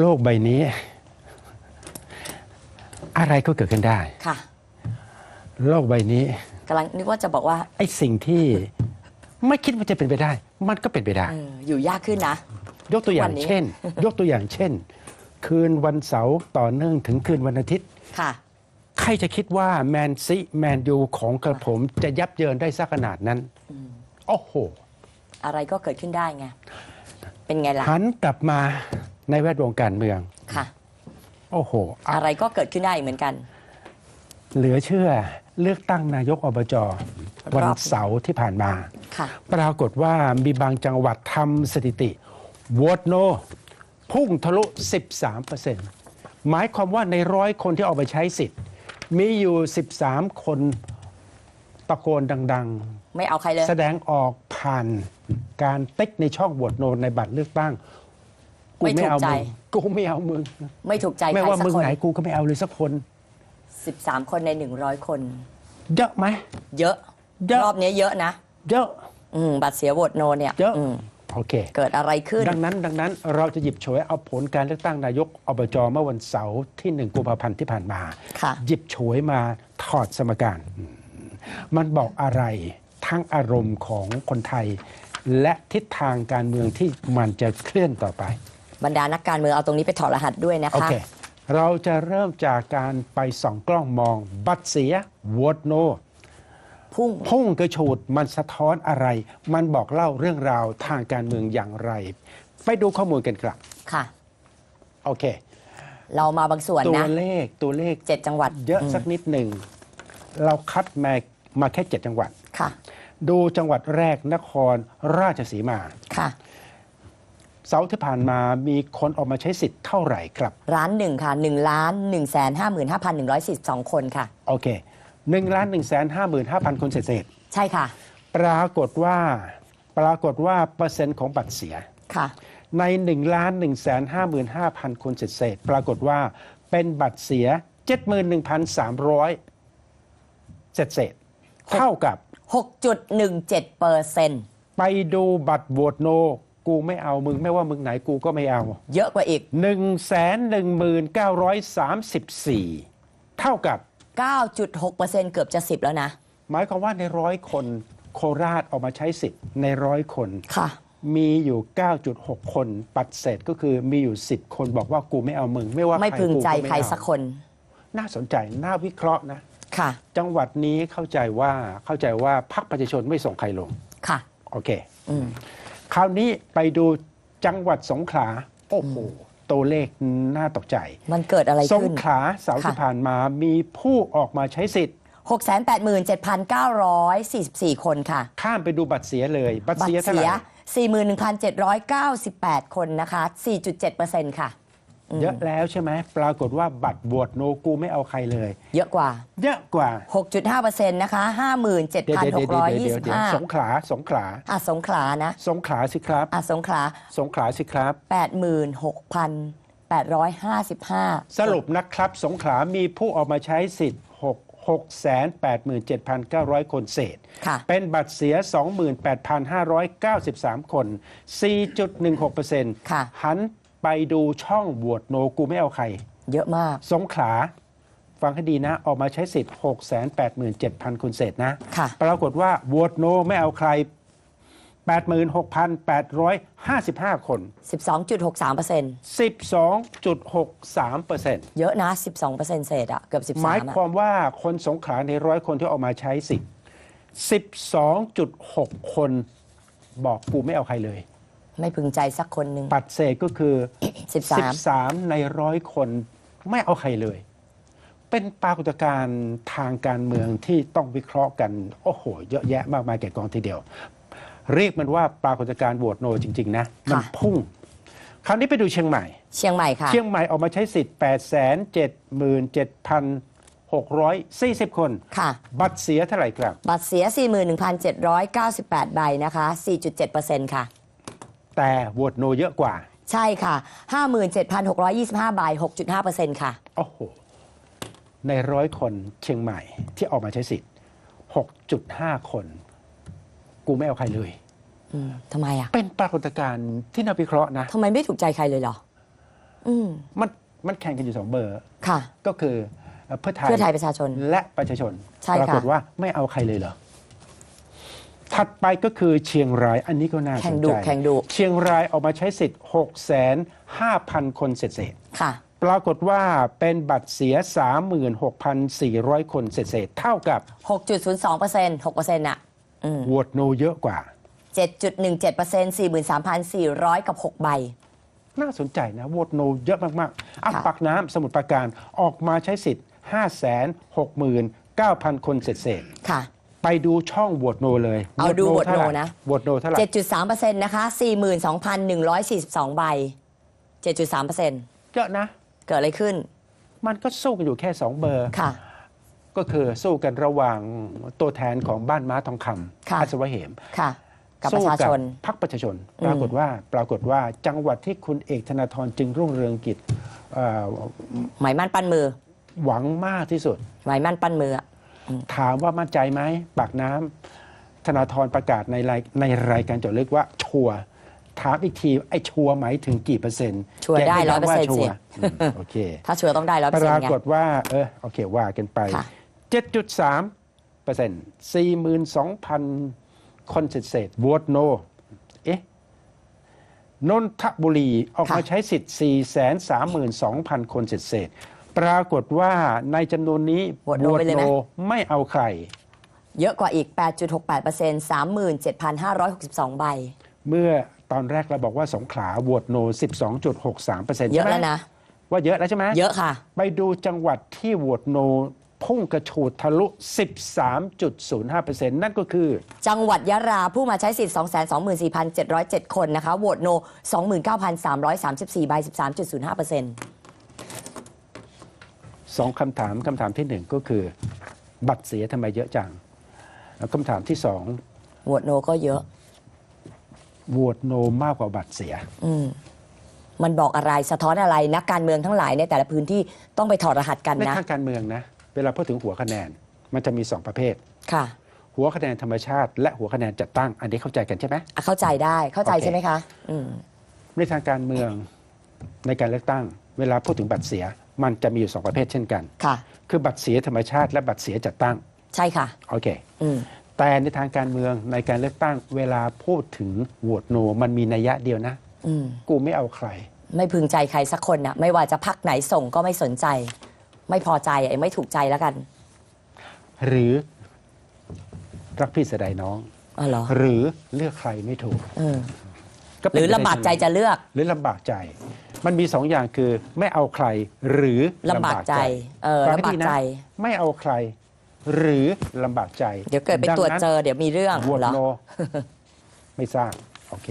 โลกใบนี้ อะไรก็เกิดขึ้นได้ ค่ะโลกใบนี้ กำลังนึกว่าจะบอกว่าไอ้สิ่งที่ไม่คิดว่าจะเป็นไปได้ มันก็เป็นไปได้ เอออยู่ยากขึ้นนะ ยกตัวอย่าวังนนี้ เช่น ยกตัวอย่างเช่น คืนวันเสาร์ต่อเนื่องถึงคืนวันอาทิตย์ ค่ะ ใครจะคิดว่าแมนซีแมนยูของกระผมจะยับเยินได้สักขนาดนั้น โอ้โห อะไรก็เกิดขึ้นได้ไง เป็นไงล่ะ หันกลับมา ในแวดวงการเมือง ค่ะ โอ้โหอะอะไรก็เกิดขึ้นได้เหมือนกัน เหลือเชื่อเลือกตั้งนายกอบจวันรอบเสาร์ที่ผ่านมา ค่ะ ปรากฏว่ามีบางจังหวัดทำสถิติโหวตโน พุ่งทะลุ 13%หมายความว่าในร้อยคนที่ออกไปใช้สิทธิ์ มีอยู่ 13 คนตะโกนดัง ไม่เอาใครเลย ๆ แสดงออกผ่านการติ๊กในช่องโหวตโนในบัตรเลือกตั้ง กูไม่ไม่ถูกเอาใจมึงกูไม่เอามึงไม่ถูกใจไม่ใครว่าสักมึงคนไหนกูก็ไม่เอาเลยสักคน 13 คนใน 100 คน เยอะไหมเยอะเยอะรอบนี้เยอะนะ เยอะอืมบัตรเสียโหวตโนเนี่ยเยอะอืมโอเค เกิดอะไรขึ้น ดังนั้น ดังนั้นเราจะหยิบฉวยเอาผลการเลือกตั้งนายกอบจเมื่อวันเสาร์ที่หนึ่งกุมภาพันธ์ที่ผ่านมาค่ะหยิบฉวยมาถอดสมการอืมมันบอกอะไรทั้งอารมณ์ของคนไทย และทิศทางการเมืองที่มันจะเคลื่อนต่อไป บรรดานักการเมืองเอาตรงนี้ไปถอดรหัสด้วยนะโอคะเค เราจะเริ่มจากการไปส่องกล้องมอง บัตรเสียโหวตโน พุ่ง พุ่งกระฉูดมันสะท้อนอะไร มันบอกเล่าเรื่องราวทางการเมืองอย่างไร ไปดูข้อมูลกันครับ ค่ะ โอเค เรามาบางส่วนตัวนะเลขตัวเลขเจ็ดจังหวัดเยอะสักนิดหนึ่ง เราคัดมามาแค่เจ็ดจังหวัด ค่ะ ดูจังหวัดแรกนครราชสีมา ค่ะ เสาร์ที่ผ่านมามีคนออกมาใช้สิทธิ์เท่าไหร่ครับ ร้านหนึ่งค่ะหนึ่งล้านหนึ่งแสนห้าหมื่นห้าพันหนึ่งร้อยสี่สิบสองคนค่ะ โอเคหนึ่งล้านหนึ่งแสนห้าหมื่นห้าพันคนเศษใช่ค่ะๆปรากฏว่าปรากฏว่าเปอร์เซ็นต์ของบัตรเสีย ค่ะ ใน1ล้าน1แสน55,000คนเศษๆปรากฏว่าเป็นบัตรเสีย71,300เศษเศษๆเท่ากับ6.17เปอร์เซ็นต์ไปดูบัตรโหวตโน กูไม่เอามึงไม่ว่ามึงไหนกูก็ไม่เอา เยอะกว่าอีก 11934 เท่ากับ 9.6เปอร์เซ็นต์เกือบจะ 10 แล้วนะ หมายความว่าในร้อยคนโคราชออกมาใช้สิทธิ์ในร้อยคน ค่ะ มีอยู่ 9.6 คนปัดเศษก็คือมีอยู่ 10 คนบอกว่ากูไม่เอามึง ไม่ว่าไม่ใครพึงกูใจก็ไม่ใครเอาสักคน น่าสนใจน่าวิเคราะห์นะ ค่ะ จังหวัดนี้เข้าใจว่าเข้าใจว่าพรรคประชาชนไม่ส่งใครลง ค่ะ โอเค อืมค ราวนี้ไปดูจังหวัดสงขลาโอ้โหตัวเลขน่าตกใจ มันเกิดอะไรสงขึ้นขลาเสาร์ที่ค่ะผ่านมามีผู้ออกมาใช้สิทธิ์ 687,944 คนค่ะ ข้ามไปดูบัตรเสียเลย บัตรบัตเสียรเท่าเสีไหยร่41,798 คนนะคะ 4.7เปอร์เซ็นต์ค่ะ เยอะแล้วใช่ไหมปรากฏว่าบัตรบวชโนกูไม่เอาใครเลย เยอะกว่า เยอะกว่า 6.5เปอร์เซ็นต์นะคะเดี๋ยวเดี๋ยวเดี๋ยวเดี๋ยวเดี๋ยวเดี๋ยวสง57,625ขลาสงขลาอะสงขลานะสงขลาสิครับ อะสงขลา สงขลาสิครับ 86,855 สรุปนะครับสงขลามีผู้ออกมาใช้สิทธิ์6 687,900 คนเศษ ค่ะ เป็นบัตรเสีย 28,593 คน 4.16%ค่ะ หัน ไปดูช่องโหวตโนกูไม่เอาใคร เยอะมาก สงขลา ฟังให้ดีนะ ออกมาใช้สิทธิ์ 687,000 คนเศษนะ ค่ะ ปรากฏว่าโหวตโนไม่เอาใคร 86,855 คน 12.63เปอร์เซ็นต์12.63%เยอะนะ 12เปอร์เซ็นต์เศษอะเกือบ 13หมายอะความว่าคนสงขลาในร้อยคนที่ออกมาใช้สิทธิ์ 12.6 คนบอกกูไม่เอาใครเลย ไม่พึงใจสักคนหนึ่ง ปัดเศษก็คือ 13 13 ในร้อยคนไม่เอาใครเลย เป็นปรากฏการณ์ทางการเมืองที่ต้องวิเคราะห์กัน โอ้โห เยอะแยะมากมายแก่กองทีเดียว เรียกมันว่าปรากฏการณ์โหวตโนจริง ๆ นะ มันพุ่ง คราวนี้ไปดูเชียงใหม่ เชียงใหม่ค่ะ เชียงใหม่ออกมาใช้สิทธิ์ 877,640 คน ค่ะ บัตรเสียเท่าไหร่ครับ บัตรเสีย 41,798 ใบนะคะ 4.7เปอร์เซ็นต์ค่ะ แต่โหวตโนเยอะกว่า ใช่ค่ะ 57,625ใบ6.5เปอร์เซ็นต์ค่ะ โอ้โห ในร้อยคนเชียงใหม่ที่ออกมาใช้สิทธิ์ 6.5 คน กูไม่เอาใครเลย อืมทำไมอะเป็นปรากฏการณ์ที่น่าวิเคราะห์นะ ทำไมไม่ถูกใจใครเลยเหรอ อืมมันมันแข่งกันอยู่สองเบอร์ ค่ะ ก็คือเอ่อเพื่อไทยเพื่อไทยประชาชนและประชาชน ใช่ปค่ะรากฏว่าไม่เอาใครเลยเหรอ ถัดไปก็คือเชียงรายอันนี้ก็น่าสแข่งนดุใจแข่งดุเชียงรายออกมาใช้สิทธิ์6 5 0 0 0 คนเศษๆค่ะปรากฏว่าเป็นบัตรเสีย 36,400 คนเศษๆเท่ากับ 6.02เปอร์เซ็นต์6เปอร์เซ็นต์อะอืมโหวตโนเยอะกว่า 7.17เปอร์เซ็นต์43,400 กับ 6 ใบ น่าสนใจนะโหวตโนเยอะมากๆอะค่ะปักน้ำสมุทรปราการออกมาใช้สิทธิ์ 569,000 คนเศษค่ะๆ ไปดูช่องโหวตโนเลยเอาดูโหวตโนท่าไหร่นะโหวตโนเท่าไหร่7.3เปอร์เซ็นต์นะคะ42,142ใบ7.3เปอร์เซ็นต์เยอะนะ เกิดอะไรขึ้น มันก็สู้กันอยู่แค่2เบอร์ค่ะ ก็คือสู้กันระหว่างตัวแทนของบ้านม้าทองคค่ะำอัศวะเหมค่ะกับประชาชนพรรคประชาชนอืมปรากฏว่าปรากฏว่าจังหวัดที่คุณเอกธนาธรจึงรุ่งเรืองกิจเอ่อหมายมั่นปั้นมือ หวังมากที่สุด หมายมั่นปั้นมืออะ ถามว่ามั่นใจไหมปากน้ำธนาธรประกาศในรายในรายการเจาะลึกว่าชัวร์ถามอีกทีไอ้ชัวร์หมายถึงกี่เปอร์เซ็นต์ชัวร์ได้แกร้อยเปอร์ว่าเซ็นต์ชัสิวร์อืมโอเค ถ้าชัวร์ต้องได้ร้อยเปปอร์เซ็นราต์ไงกฏว่าเออโอเคว่ากันไปค่ะ7.3เปอร์เซ็นต์42,000 คนเศษๆโหวตโนเอ๊ะนนทบุรีออกมาค่ะใช้สิทธิ์ 432,000 คนเศษๆ ปรากฏว่าในจำนวนนี้โหวตโนไปเลยไหม ไม่เอาใคร เยอะกว่าอีก 8.68เปอร์เซ็นต์37,562 ใบ เมื่อตอนแรกเราบอกว่าสงขลาโหวตโน 12.63เปอร์เซ็นต์เยอะแล้วนะ ว่าเยอะแล้วใช่ไหมเยอะค่ะ ไปดูจังหวัดที่โหวตโน พุ่งกระฉูดทะลุ 13.05%นั่นก็คือ จังหวัดยะลาผู้มาใช้สิทธิ์ 224,707 คนนะคะ โหวตโน 29,334 ใบ 13.05เปอร์เซ็นต์ สองคำถามคำถามที่หนึ่งก็คือ บัตรเสียทำไมเยอะจังแล้วคำถามที่สองโหวตโนก็เยอะโหวตโนมากกว่าบัตรเสีย อืมมันบอกอะไรสะท้อนอะไรนักการเมืองทั้งหลายในแต่ละพื้นที่ต้องไปถอดรหัสกันในนะ ทางการเมืองนะ เวลาพูดถึงหัวคะแนนมันจะมีสองประเภท ค่ะหัวคะแนนธรรมชาติ และหัวคะแนนจัดตั้ง อันนี้เข้าใจกันใช่ไหม อะเข้าใจได้เข้าใจโอเค ใช่ไหมคะ อืมในทางการเมืองในการเลือกตั้ง เวลาพูดถึงบัตรเสีย มันจะมีอยู่สองประเภทเช่นกัน ค่ะ คือบัตรเสียธรรมชาติและบัตรเสียจัดตั้ง ใช่ค่ะ โอเค อืม แต่ในทางการเมืองในการเลือกตั้งเวลาพูดถึงโหวตโน มันมีนัยยะเดียวนะ อืม กูไม่เอาใคร ไม่พึงใจใครสักคนนะไม่ว่าจะพักไหนส่งก็ไม่สนใจ ไม่พอใจไอ้ไม่ถูกใจแล้วกันหรือรักพี่เสียดายน้อง อ๋อเหรอหรือเลือกใครไม่ถูก เออ ก็หเป็นรือไปได้ลำบากใจจะเลือกหรือลำบากใจ มันมีสองอย่างคือไม่เอาใครหรือลำบากใจ เออฟังให้ลำบากดีนะใจ ไม่เอาใคร หรือลำบากใจเดี๋ยวเกิดไปตรวจเจอเดี๋ยวมีเรื่องโหวตเหรอ โน ไม่ทราบโอเค